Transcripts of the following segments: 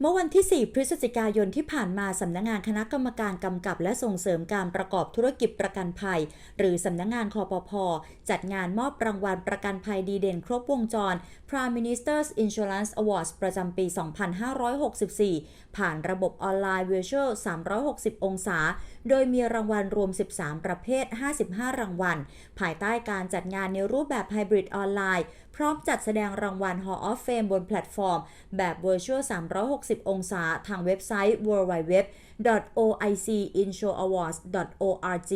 เมื่อวันที่ 4 พฤศจิกายนที่ผ่านมาสำนักงานคณะกรรมการกำกับและส่งเสริมการประกอบธุรกิจประกันภัย หรือสำนักงานคอปพจัดงานมอบรางวัลประกันภัยดีเด่นครบวงจร Prime Minister's Insurance Awards ประจำปี 2564 ผ่านระบบออนไลน์ Virtual 360 องศา โดยมีรางวัลรวม 13 ประเภท 55 รางวัล ภายใต้การจัดงานในรูปแบบไฮบริดออนไลน์ พร้อมจัดแสดงรางวัล Hall of Fame บนแพลตฟอร์ม แบบ Virtual 360 องศา ทางเว็บไซต์ www.oicinsureawards.org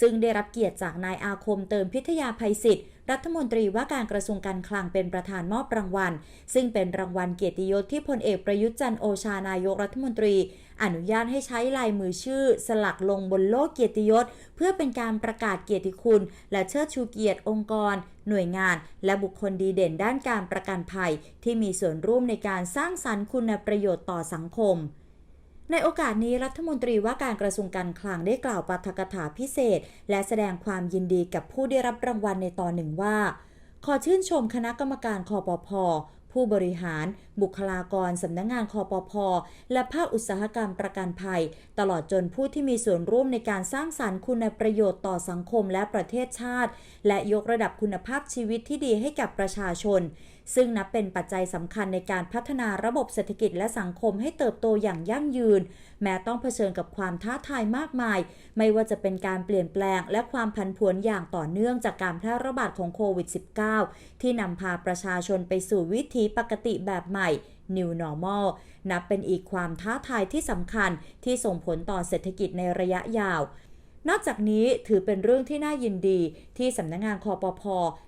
ซึ่งได้รับเกียรติจากนายอาคมเติมพิทยาภัยศิษย์ รัฐมนตรีว่าการกระทรวงการคลังเป็นประธานมอบรางวัล ซึ่งเป็นรางวัลเกียรติยศที่พลเอกประยุทธ์จันโอชานายกรัฐมนตรี อนุญาตให้ใช้ลายมือชื่อ สลักลงบนโลกเกียรติยศ เพื่อเป็นการประกาศเกียรติคุณ และเชิดชูเกียรติองค์กร หน่วยงาน และบุคคลดีเด่นด้านการประกันภัย ที่มีส่วนร่วมในการสร้างสรรค์คุณประโยชน์ต่อสังคม ในโอกาสนี้รัฐมนตรีว่าการกระทรวงการคลังได้กล่าวปาฐกถาพิเศษ และแสดงความยินดีกับผู้ได้รับรางวัลในตอนหนึ่งว่า ขอชื่นชมคณะกรรมการคอปพ ผู้บริหาร บุคลากรสำนักงงานคอปพและภาคอุตสาหกรรมประกันภัย ตลอดจนผู้ที่มีส่วนร่วมในการสร้างสารรค์คุณประโยชน์ต่อสังคมและประเทศชาติ และยกระดับคุณภาพชีวิตที่ดีให้กับประชาชน ซึ่งนับเป็นปัจจัยสำคัญในการพัฒนาระบบเศรษฐกิจและสังคมให้เติบโตอย่างยั่งยืน แม้ต้องเผชิญกับความท้าทายมากมาย ไม่ว่าจะเป็นการเปลี่ยนแปลง และความผันผวนอย่างต่อเนื่องจากการแพร่ระบาดของโควิด -19 ที่นำพาประชาชนไปสู่วิถีปกติแบบใหม่ New Normal นับเป็นอีกความท้าทายที่สำคัญที่ส่งผลต่อเศรษฐกิจในระยะยาว นอกจากนี้ถือเป็นเรื่องที่น่ายินดี ที่สำนักงงานคอปพ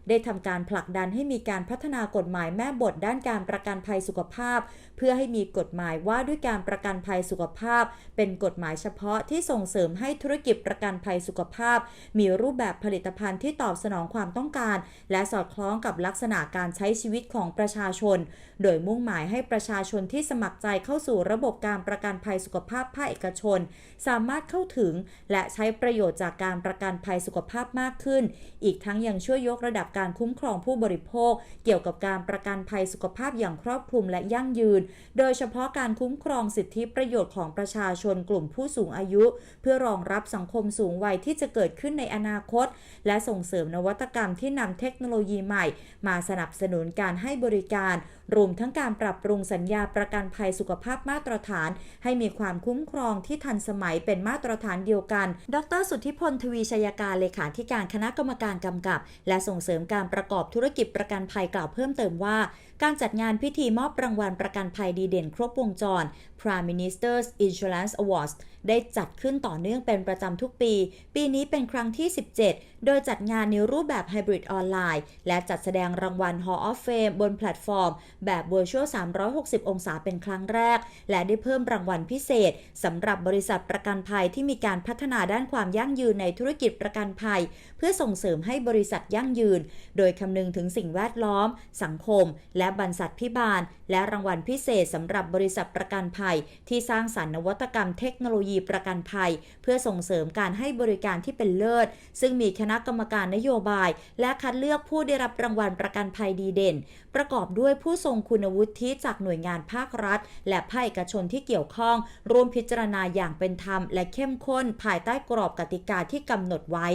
ได้ทำการผลักดันให้มีการพัฒนากฎหมายแม่บทด้านการประกันภัยสุขภาพ เพื่อให้มีกฎหมายว่าด้วยการประกันภัยสุขภาพ เป็นกฎหมายเฉพาะที่ส่งเสริมให้ธุรกิจประกันภัยสุขภาพ มีรูปแบบผลิตภัณฑ์ที่ตอบสนองความต้องการ และสอดคล้องกับลักษณะการใช้ชีวิตของประชาชน โดยมุ่งหมายให้ประชาชนที่สมัครใจเข้าสู่ระบบการประกันภัยสุขภาพภาคเอกชน สามารถเข้าถึงและใช้ประประโยชน์จากการประกันภัยสุขภาพมากขึ้น อีกทั้งยังช่วยยกระดับการคุ้มครองผู้บริโภค เกี่ยวกับการประกันภัยสุขภาพอย่างครอบคลุมและยั่งยืน โดยเฉพาะการคุ้มครองสิทธิประโยชน์ของประชาชนกลุ่มผู้สูงอายุ เพื่อรองรับสังคมสูงวัยที่จะเกิดขึ้นในอนาคต และส่งเสริมนวัตกรรมที่นำเทคโนโลยีใหม่ มาสนับสนุนการให้บริการ รวมทั้งการปรับปรุงสัญญาประกันภัยสุขภาพมาตรฐาน ให้มีความคุ้มครองที่ทันสมัยเป็นมาตรฐานเดียวกัน ดรสุทธิพลทวีชัยการเลขาธิการคณะกรรมการกำกับ และส่งเสริมการประกอบธุรกิจประกันภัยกล่าวเพิ่มเติมว่า การจัดงานพิธีมอบรางวัลประกันภัยดีเด่นครบวงจร Prime Minister's Insurance Awards ได้จัดขึ้นต่อเนื่องเป็นประจำทุกปี ปีนี้เป็นครั้งที่ 17โดยจัดงานในรูปแบบไฮบริดออนไลน์ และจัดแสดงรางวัล Hall of Fame บนแพลตฟอร์ม แบบ Virtual 360 องศาเป็นครั้งแรก และได้เพิ่มรางวัลพิเศษสำหรับบริษัทประกันภัยที่มีการพัฒนาด้านความยั่งยืนในธุรกิจประกันภัย เพื่อส่งเสริมให้บริษัทยั่งยืน โดยคำนึงถึงสิ่งแวดล้อม สังคม และบรรษัทพิบาล และรางวัลพิเศษสำหรับบริษัทประกันภัย ที่สร้างสรรค์นวัตกรรมเทคโนโลยีประกันภัย เพื่อส่งเสริมการให้บริการที่เป็นเลิศ ซึ่งมีคณะกรรมการนโยบาย และคัดเลือกผู้ได้รับรางวัลประกันภัยดีเด่น ประกอบด้วยผู้ทรงคุณวุฒิจากหน่วยงานภาครัฐ และภาคเอกชนที่เกี่ยวข้อง ร่วมพิจารณาอย่างเป็นธรรม และเข้มข้น ภายใต้กรอบกติกาที่กำหนดไว้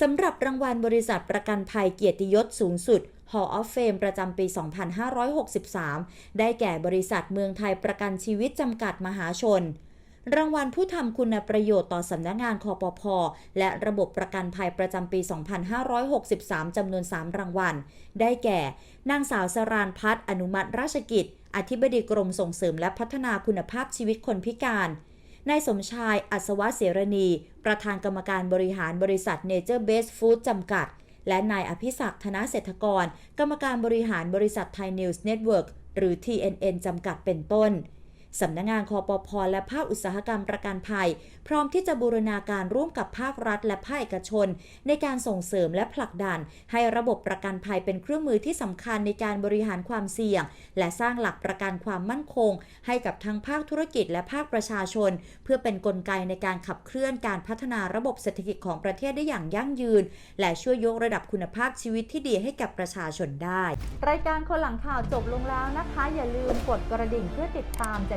สำหรับรางวัลบริษัทประกันภัยเกียรติยศสูงสุด Hall of Fame ประจำปี 2563 ได้แก่บริษัทเมืองไทยประกันชีวิตจำกัดมหาชน รางวัลผู้ทำคุณประโยชน์ต่อสำนักงานคอปพและระบบประกันภัยประจำปี 2563 จำนวน 3 รางวัล ได้แก่ นางสาวสรานพัฒน์อนุมัติราชกิจ อธิบดีกรมส่งเสริมและพัฒนาคุณภาพชีวิตคนพิการนายสมชาย อัศวะเสรณี ประธานกรรมการบริหารบริษัท Nature Base Food จำกัด และนายอภิศักดิ์ธนเศรษฐกร กรรมการบริหารบริษัทไทยนิวส์เน็ตเวิร์กหรือ TNN จำกัดเป็นต้น สำนักงงานคอปพและภาคอุตสาหกรรมประกันภัย พร้อมที่จะบูรณาการร่วมกับภาครัฐ และภาคเอกชน ในการส่งเสริมและผลักดัน ให้ระบบประกันภัยเป็นเครื่องมือที่สำคัญในการบริหารความเสี่ยง และสร้างหลักประกันความมั่นคง ให้กับทั้งภาคธุรกิจและภาคประชาชน เพื่อเป็นนกลไกในการขับเคลื่อนการพัฒนาระบบเศรษฐกิจของประเทศได้อย่างยั่งยืน และช่วยยกระดับคุณภาพชีวิตที่ดีให้กับประชาชนได้ รายการคนหลังข่าวจบลงแล้วนะคะ อย่าลืมกดกระดิ่งเพื่อติดตามจะ